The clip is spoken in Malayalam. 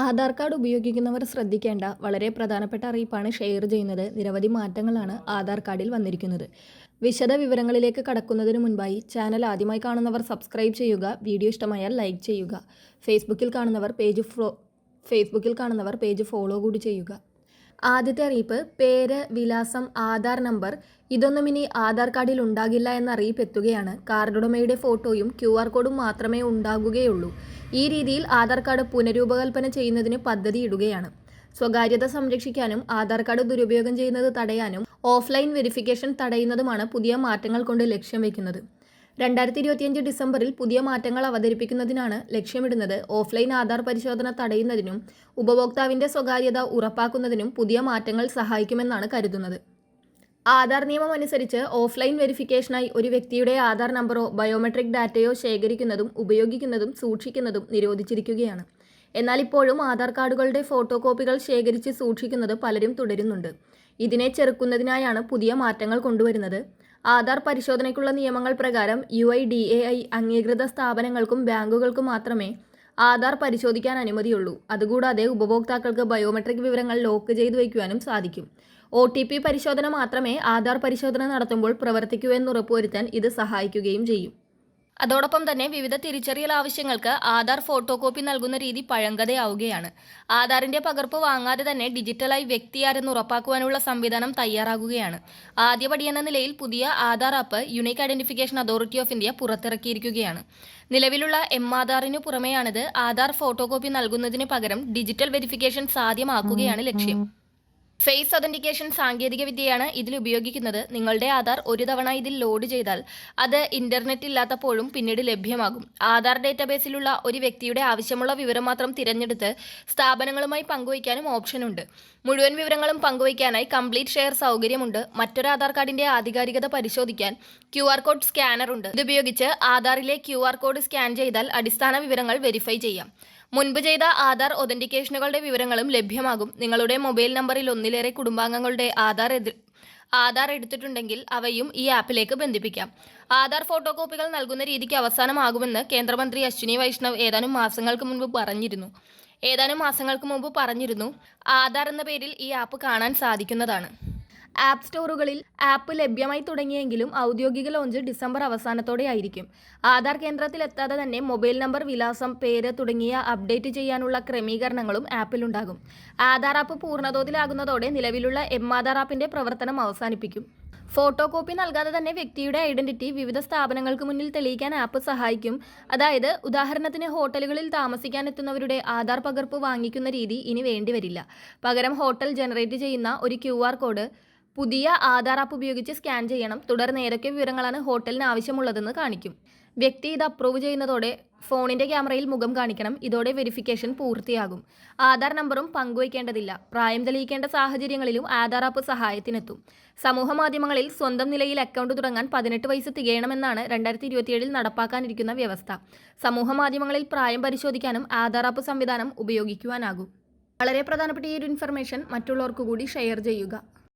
ആധാർ കാർഡ് ഉപയോഗിക്കുന്നവർ ശ്രദ്ധിക്കേണ്ട വളരെ പ്രധാനപ്പെട്ട അറിയിപ്പാണ് ഷെയർ ചെയ്യുന്നത്. നിരവധി മാറ്റങ്ങളാണ് ആധാർ കാർഡിൽ വന്നിരിക്കുന്നത്. വിശദ വിവരങ്ങളിലേക്ക് കടക്കുന്നതിന് മുൻപായി ചാനൽ ആദ്യമായി കാണുന്നവർ സബ്സ്ക്രൈബ് ചെയ്യുക വീഡിയോ ഇഷ്ടമായാൽ ലൈക്ക് ചെയ്യുക. ഫേസ്ബുക്കിൽ കാണുന്നവർ പേജ് ഫേസ്ബുക്കിൽ കാണുന്നവർ പേജ് ഫോളോ കൂടി ചെയ്യുക. ആദ്യത്തെ അറിയിപ്പ് പേര് വിലാസം ആധാർ നമ്പർ ഇതൊന്നും ഇനി ആധാർ കാർഡിൽ ഉണ്ടാകില്ല എന്ന അറിയിപ്പ് എത്തുകയാണ്. കാർഡുടമയുടെ ഫോട്ടോയും ക്യു ആർ കോഡും മാത്രമേ ഉണ്ടാകുകയുള്ളൂ. ഈ രീതിയിൽ ആധാർ കാർഡ് പുനരൂപകൽപ്പന ചെയ്യുന്നതിന് പദ്ധതി ഇടുകയാണ് സ്വകാര്യത സംരക്ഷിക്കാനും ആധാർ കാർഡ് ദുരുപയോഗം ചെയ്യുന്നത് തടയാനും ഓഫ്ലൈൻ വെരിഫിക്കേഷൻ തടയുന്നതുമാണ് പുതിയ മാറ്റങ്ങൾ കൊണ്ട് ലക്ഷ്യം വയ്ക്കുന്നത് രണ്ടായിരത്തി ഇരുപത്തിയഞ്ച് ഡിസംബറിൽ പുതിയ മാറ്റങ്ങൾ അവതരിപ്പിക്കുന്നതിനാണ് ലക്ഷ്യമിടുന്നത്. ഓഫ്ലൈൻ ആധാർ പരിശോധന തടയുന്നതിനും ഉപഭോക്താവിന്റെ സ്വകാര്യത ഉറപ്പാക്കുന്നതിനും പുതിയ മാറ്റങ്ങൾ സഹായിക്കുമെന്നാണ് കരുതുന്നത്. ആധാർ നിയമം അനുസരിച്ച് ഓഫ്ലൈൻ വെരിഫിക്കേഷനായി ഒരു വ്യക്തിയുടെ ആധാർ നമ്പറോ ബയോമെട്രിക് ഡാറ്റയോ ശേഖരിക്കുന്നതും ഉപയോഗിക്കുന്നതും സൂക്ഷിക്കുന്നതും നിരോധിച്ചിരിക്കുകയാണ്. എന്നാൽ ഇപ്പോഴും ആധാർ കാർഡുകളുടെ ഫോട്ടോ കോപ്പികൾ ശേഖരിച്ച് സൂക്ഷിക്കുന്നത് പലരും തുടരുന്നുണ്ട്. ഇതിനെ ചെറുക്കുന്നതിനായാണ് പുതിയ മാറ്റങ്ങൾ കൊണ്ടുവരുന്നത്. ആധാർ പരിശോധനയ്ക്കുള്ള നിയമങ്ങൾ പ്രകാരം U I D A I അംഗീകൃത സ്ഥാപനങ്ങൾക്കും ബാങ്കുകൾക്കും മാത്രമേ ആധാർ പരിശോധിക്കാൻ അനുമതിയുള്ളൂ. അതുകൂടാതെ ഉപഭോക്താക്കൾക്ക് ബയോമെട്രിക് വിവരങ്ങൾ ലോക്ക് ചെയ്തു വയ്ക്കുവാനും സാധിക്കും. ഒ ടി പി പരിശോധന മാത്രമേ ആധാർ പരിശോധന നടത്തുമ്പോൾ പ്രവർത്തിക്കൂ എന്ന് ഉറപ്പുവരുത്താൻ ഇത് സഹായിക്കുകയും ചെയ്യും. അതോടൊപ്പം തന്നെ വിവിധ തിരിച്ചറിയൽ ആവശ്യങ്ങൾക്ക് ആധാർ ഫോട്ടോ കോപ്പി നൽകുന്ന രീതി പഴങ്കതയാവുകയാണ് ആധാറിന്റെ പകർപ്പ് വാങ്ങാതെ തന്നെ ഡിജിറ്റലായി വ്യക്തിയാരെന്ന് ഉറപ്പാക്കുവാനുള്ള സംവിധാനം തയ്യാറാകുകയാണ്. ആദ്യപടി എന്ന നിലയിൽ പുതിയ Aadhaar app unique identification authority of India പുറത്തിറക്കിയിരിക്കുകയാണ്. നിലവിലുള്ള എം ആധാറിനു പുറമെയാണിത്. ആധാർ ഫോട്ടോ കോപ്പി നൽകുന്നതിന് പകരം ഡിജിറ്റൽ വെരിഫിക്കേഷൻ സാധ്യമാക്കുകയാണ് ലക്ഷ്യം. ഫേസ് ഒതന്റിക്കേഷൻ സാങ്കേതിക വിദ്യയാണ് ഇതിൽ ഉപയോഗിക്കുന്നത്. നിങ്ങളുടെ ആധാർ ഒരു തവണ ഇതിൽ ലോഡ് ചെയ്താൽ അത് ഇന്റർനെറ്റ് ഇല്ലാത്തപ്പോഴും പിന്നീട് ലഭ്യമാകും. ആധാർ ഡേറ്റാബേസിലുള്ള ഒരു വ്യക്തിയുടെ ആവശ്യമുള്ള വിവരം മാത്രം തിരഞ്ഞെടുത്ത് സ്ഥാപനങ്ങളുമായി പങ്കുവയ്ക്കാനും ഓപ്ഷനുണ്ട് മുഴുവൻ വിവരങ്ങളും പങ്കുവയ്ക്കാനായി കംപ്ലീറ്റ് ഷെയർ സൗകര്യമുണ്ട്. മറ്റൊരു ആധാർ കാർഡിന്റെ ആധികാരികത പരിശോധിക്കാൻ ക്യു ആർ കോഡ് സ്കാനർ ഉണ്ട് ഇതുപയോഗിച്ച് ആധാറിലെ ക്യു ആർ കോഡ് സ്കാൻ ചെയ്താൽ അടിസ്ഥാന വിവരങ്ങൾ വെരിഫൈ ചെയ്യാം. മുൻപ് ചെയ്ത ആധാർ ഒതന്റിക്കേഷനുകളുടെ വിവരങ്ങളും ലഭ്യമാകും. നിങ്ങളുടെ മൊബൈൽ നമ്പറിൽ ഒന്നിലേറെ കുടുംബാംഗങ്ങളുടെ ആധാർ ആധാർ എടുത്തിട്ടുണ്ടെങ്കിൽ അവയും ഈ ആപ്പിലേക്ക് ബന്ധിപ്പിക്കാം. ആധാർ ഫോട്ടോ കോപ്പികൾ നൽകുന്ന രീതിക്ക് അവസാനമാകുമെന്ന് കേന്ദ്രമന്ത്രി അശ്വിനി വൈഷ്ണവ് ഏതാനും മാസങ്ങൾക്ക് മുൻപ് പറഞ്ഞിരുന്നു. ഏതാനും മാസങ്ങൾക്ക് മുമ്പ് പറഞ്ഞിരുന്നു. ആധാർ എന്ന പേരിൽ ഈ ആപ്പ് കാണാൻ സാധിക്കുന്നതാണ്. ആപ്പ് സ്റ്റോറുകളിൽ ആപ്പ് ലഭ്യമായി തുടങ്ങിയെങ്കിലും ഔദ്യോഗിക ലോഞ്ച് ഡിസംബർ അവസാനത്തോടെ ആയിരിക്കും ആധാർ കേന്ദ്രത്തിൽ എത്താതെ തന്നെ മൊബൈൽ നമ്പർ വിലാസം പേര് തുടങ്ങിയ അപ്ഡേറ്റ് ചെയ്യാനുള്ള ക്രമീകരണങ്ങളും ആപ്പിലുണ്ടാകും. ആധാർ ആപ്പ് പൂർണതോതിലാകുന്നതോടെ നിലവിലുള്ള എം ആധാർ ആപ്പിന്റെ പ്രവർത്തനം അവസാനിപ്പിക്കും. ഫോട്ടോ കോപ്പി നൽകാതെ തന്നെ വ്യക്തിയുടെ ഐഡന്റിറ്റി വിവിധ സ്ഥാപനങ്ങൾക്ക് മുന്നിൽ തെളിയിക്കാൻ ആപ്പ് സഹായിക്കും. അതായത് ഉദാഹരണത്തിന് ഹോട്ടലുകളിൽ താമസിക്കാൻ എത്തുന്നവരുടെ ആധാർ പകർപ്പ് വാങ്ങിക്കുന്ന രീതി ഇനി വേണ്ടിവരില്ല. പകരം ഹോട്ടൽ ജനറേറ്റ് ചെയ്യുന്ന ഒരു ക്യു കോഡ് പുതിയ ആധാർ ആപ്പ് ഉപയോഗിച്ച് സ്കാൻ ചെയ്യണം. തുടർന്ന് ഏതൊക്കെ വിവരങ്ങളാണ് ഹോട്ടലിന് ആവശ്യമുള്ളതെന്ന് കാണിക്കും. വ്യക്തി ഇത് അപ്രൂവ് ചെയ്യുന്നതോടെ ഫോണിന്റെ ക്യാമറയിൽ മുഖം കാണിക്കണം. ഇതോടെ വെരിഫിക്കേഷൻ പൂർത്തിയാകും. ആധാർ നമ്പറും പങ്കുവയ്ക്കേണ്ടതില്ല. പ്രായം തെളിയിക്കേണ്ട സാഹചര്യങ്ങളിലും ആധാർ ആപ്പ് സഹായത്തിനെത്തും. സമൂഹ മാധ്യമങ്ങളിൽ സ്വന്തം നിലയിൽ അക്കൗണ്ട് തുടങ്ങാൻ പതിനെട്ട് വയസ്സ് തികയണമെന്നാണ് രണ്ടായിരത്തി ഇരുപത്തിയേഴിൽ നടപ്പാക്കാനിരിക്കുന്ന വ്യവസ്ഥ. സമൂഹ മാധ്യമങ്ങളിൽ പ്രായം പരിശോധിക്കാനും ആധാർ ആപ്പ് സംവിധാനം ഉപയോഗിക്കുവാനാകും. വളരെ പ്രധാനപ്പെട്ട ഈ ഒരു ഇൻഫർമേഷൻ മറ്റുള്ളവർക്ക് കൂടി ഷെയർ ചെയ്യുക.